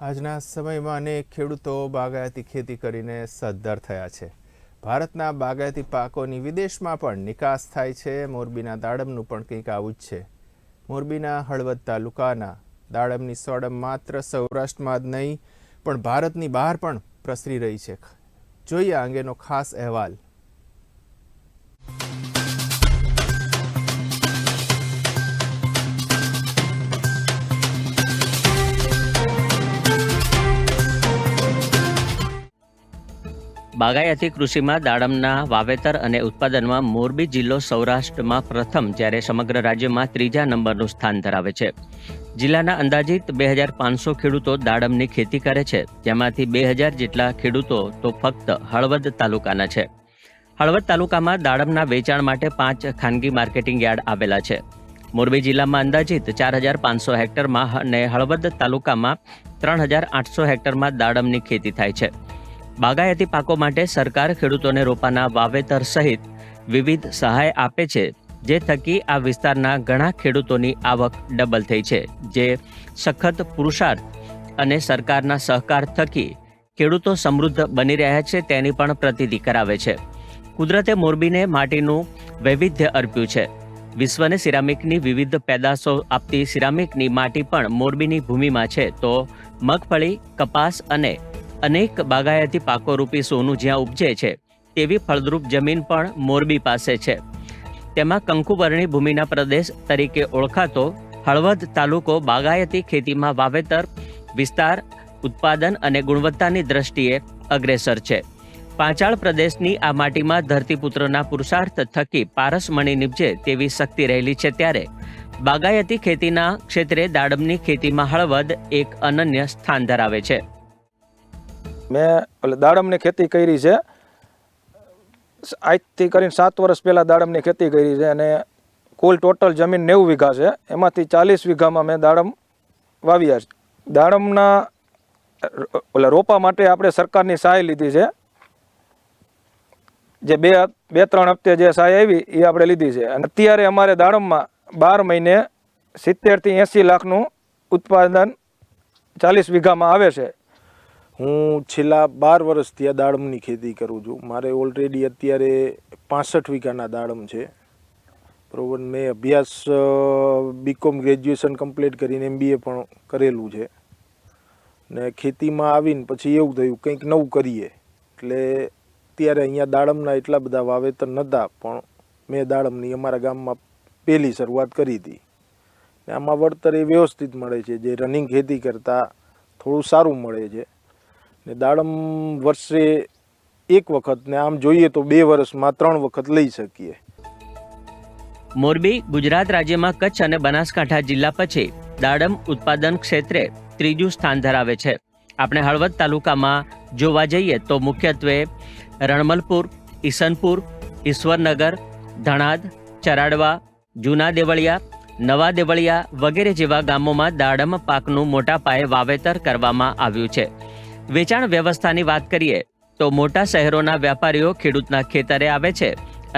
આજના સમયમાં અનેક ખેડૂતો બાગાયતી ખેતી કરીને સદ્ધર થયા છે. ભારતના બાગાયતી પાકોની વિદેશમાં પણ નિકાસ થાય છે. મોરબીના દાડમનું પણ કંઈક આવું જ છે. મોરબીના હળવદ તાલુકાના દાડમની સોડમ માત્ર સૌરાષ્ટ્રમાં જ નહીં, પણ ભારતની બહાર પણ પ્રસરી રહી છે. જોઈએ આ અંગેનો ખાસ અહેવાલ. બાગાયતી કૃષિમાં દાડમના વાવેતર અને ઉત્પાદનમાં મોરબી જિલ્લો સૌરાષ્ટ્રમાં પ્રથમ જ્યારે સમગ્ર રાજ્યમાં ત્રીજા નંબરનું સ્થાન ધરાવે છે. જિલ્લાના અંદાજિત બે હજાર પાંચસો ખેડૂતો દાડમની ખેતી કરે છે. જેમાંથી બે હજાર જેટલા ખેડૂતો તો ફક્ત હળવદ તાલુકાના છે. હળવદ તાલુકામાં દાડમના વેચાણ માટે પાંચ ખાનગી માર્કેટિંગ યાર્ડ આવેલા છે. મોરબી જિલ્લામાં અંદાજિત ચાર હજાર પાંચસો હેક્ટરમાં અને હળવદ તાલુકામાં ત્રણ હજાર આઠસો હેક્ટરમાં દાડમની ખેતી થાય છે. બાગાયતી પાકો માટે સરકાર ખેડૂતોને રોપાના વાવેતર સહિત વિવિધ સહાય આપે છે, જે થકી આ વિસ્તારના ઘણા ખેડૂતોની આવક ડબલ થઈ છે, જે સખત પુરુષાર્થ અને સરકારના સહકાર થકી ખેડૂતો સમૃદ્ધ બની રહ્યા છે તેની પણ પ્રતિતિ કરાવે છે. કુદરતે મોરબીને માટીનું વૈવિધ્ય અર્પ્યું છે. વિશ્વને સિરામિકની વિવિધ પેદાશો આપતી સિરામિકની માટી પણ મોરબીની ભૂમિમાં છે, તો મગફળી, કપાસ અને અનેક બાગાયતી પાકોરૂપી સોનું જ્યાં ઉપજે છે, તેવી ફળદ્રુપ જમીન પણ મોરબી પાસે છે. તેમાં કંકુવર્ણી ભૂમિના પ્રદેશ તરીકે ઓળખાતો હળવદ તાલુકો બાગાયતી ખેતીમાં વાવેતર, વિસ્તાર, ઉત્પાદન અને ગુણવત્તાની દ્રષ્ટિએ અગ્રેસર છે. પાંચાળ પ્રદેશની આ માટીમાં ધરતીપુત્રના પુરુષાર્થ થકી પારસમણી નિપજે તેવી શક્તિ રહેલી છે ત્યારે. બાગાયતી ખેતીના ક્ષેત્રે દાડમની ખેતીમાં હળવદ એક અનન્ય સ્થાન ધરાવે છે. મેં એટલે દાડમની ખેતી કરી છે. આજથી કરીને સાત વર્ષ પહેલાં દાડમની ખેતી કરી છે અને કુલ ટોટલ જમીન નેવું વીઘા છે. એમાંથી ચાલીસ વીઘામાં મેં દાડમ વાવ્યા છે. દાડમના એટલે રોપા માટે આપણે સરકારની સહાય લીધી છે. જે બે બે ત્રણ હપ્તે જે સહાય આવી એ આપણે લીધી છે. અને અત્યારે અમારે દાડમમાં બાર મહિને સિત્તેરથી એંસી લાખનું ઉત્પાદન ચાલીસ વીઘામાં આવે છે. હું છેલ્લા બાર વર્ષથી આ દાડમની ખેતી કરું છું. મારે ઓલરેડી અત્યારે પાસઠ વીઘાના દાડમ છે. બરાબર, મેં અભ્યાસ બીકોમ ગ્રેજ્યુએશન કમ્પ્લીટ કરીને એમબીએ પણ કરેલું છે. ને ખેતીમાં આવીને પછી એવું થયું, કંઈક નવું કરીએ. એટલે ત્યારે અહીંયા દાડમના એટલા બધા વાવેતર નહોતા, પણ મેં દાડમની અમારા ગામમાં પહેલી શરૂઆત કરી હતી. ને આમાં વળતર એ વ્યવસ્થિત મળે છે, જે રનિંગ ખેતી કરતાં થોડું સારું મળે છે. ને દાડમ વર્ષે એક વખત ને આમ જોઈએ તો બે વર્ષમાં ત્રણ વખત લઈ શકીએ. મોરબી, ગુજરાત રાજ્યમાં કચ્છ અને બનાસકાંઠા જિલ્લા પછી દાડમ ઉત્પાદન ક્ષેત્રે ત્રીજું સ્થાન ધરાવે છે. આપણે હળવદ તાલુકામાં જોવા જઈએ તો મુખ્યત્વે રણમલપુર, ઈસનપુર, ઈશ્વરનગર, ધણાદ, ચરાડવા, જૂના દેવળિયા, નવા દેવળિયા વગેરે જેવા ગામોમાં દાડમ પાકનું મોટા પાયે વાવેતર કરવામાં આવ્યું છે. વેચાણ વ્યવસ્થાની વાત કરીએ, તો મોટા શહેરોના વેપારીઓ ખેડૂતના ખેતરે આવે છે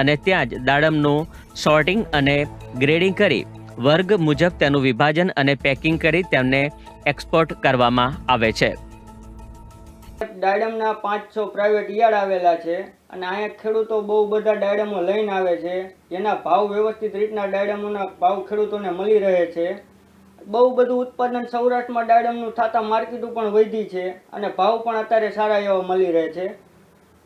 અને ત્યાં જ દાડમનું સોર્ટિંગ અને ગ્રેડિંગ કરી વર્ગ મુજબ તેનું વિભાજન અને પેકિંગ કરી તેમને એક્સપોર્ટ કરવામાં આવે છે. ડાયડમના છ પ્રાઇવેટ યાર્ડ આવેલા છે અને અહીંયા ખેડૂતો બહુ બધા ડાયડમો લઈને આવે છે. જેના ભાવ વ્યવસ્થિત રીતના ડાયડમોના ભાવ ખેડૂતોને મળી રહે છે. બહુ બધું ઉત્પાદન સૌરાષ્ટ્રમાં ડાયડમનું થતા માર્કેટો પણ વધી છે અને ભાવ પણ અત્યારે સારા એવા મળી રહે છે.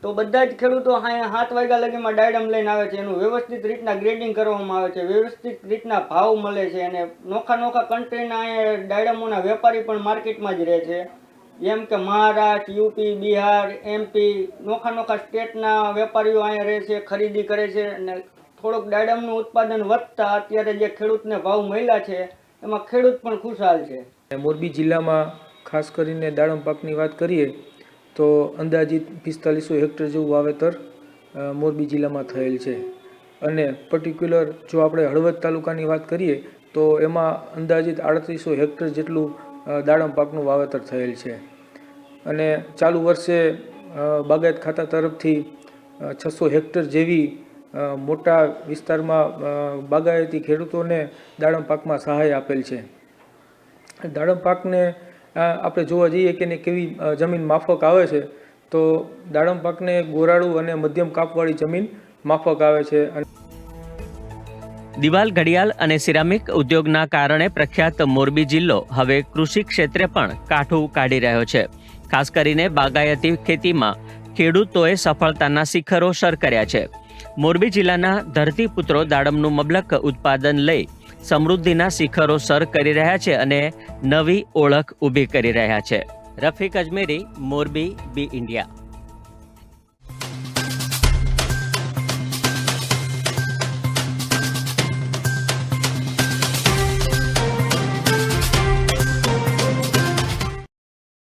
તો બધા જ ખેડૂતો અહીંયા સાત વાગ્યા લગીમાં ડાયડમ લઈને આવે છે. એનું વ્યવસ્થિત રીતના ગ્રેડિંગ કરવામાં આવે છે. વ્યવસ્થિત રીતના ભાવ મળે છે અને નોખા નોખા કન્ટ્રીના અહીંયા ડાયડમોના વેપારી પણ માર્કેટમાં જ રહે છે. જેમ કે મહારાષ્ટ્ર, યુપી, બિહાર એમપી નોખા નોખા સ્ટેટના વેપારીઓ અહીંયા રહે છે, ખરીદી કરે છે અને થોડુંક ડાયડમનું ઉત્પાદન વધતા અત્યારે જે ખેડૂતને ભાવ મળ્યા છે એમાં ખેડૂત પણ ખુશાલ છે. મોરબી જિલ્લામાં ખાસ કરીને દાડમ પાકની વાત કરીએ, તો અંદાજિત પિસ્તાલીસો હેક્ટર જેવું વાવેતર મોરબી જિલ્લામાં થયેલ છે. અને પર્ટિક્યુલર જો આપણે હળવદ તાલુકાની વાત કરીએ, તો એમાં અંદાજિત આડત્રીસો હેક્ટર જેટલું દાડમ પાકનું વાવેતર થયેલ છે. અને ચાલુ વર્ષે બાગાયત ખાતા તરફથી છસો હેક્ટર જેવી મોટા વિસ્તારમાં બાગાયતી ખેડૂતોને દાડમ પાકમાં સહાય આપેલ છે. દાડમ પાકને આપણે જોવા જઈએ કે કેવી જમીન માફક આવે છે, તો દાડમ પાકને ગોરાળું અને મધ્યમ કાપવાળી જમીન માફક આવે છે દિવાલ, ઘડિયાળ અને સિરામિક ઉદ્યોગના કારણે પ્રખ્યાત મોરબી જિલ્લો હવે કૃષિ ક્ષેત્રે પણ કાઠું કાઢી રહ્યો છે. ખાસ કરીને બાગાયતી ખેતીમાં ખેડૂતોએ સફળતાના શિખરો સર કર્યા છે. મોરબી જિલ્લાના ધરતીપુત્રો દાડમનું મબલક ઉત્પાદન લઈ સમૃદ્ધિના શિખરો સર કરી રહ્યા છે અને નવી ઓળખ ઊભી કરી રહ્યા છે. Rafiq Ajmeri, Morbi, B India.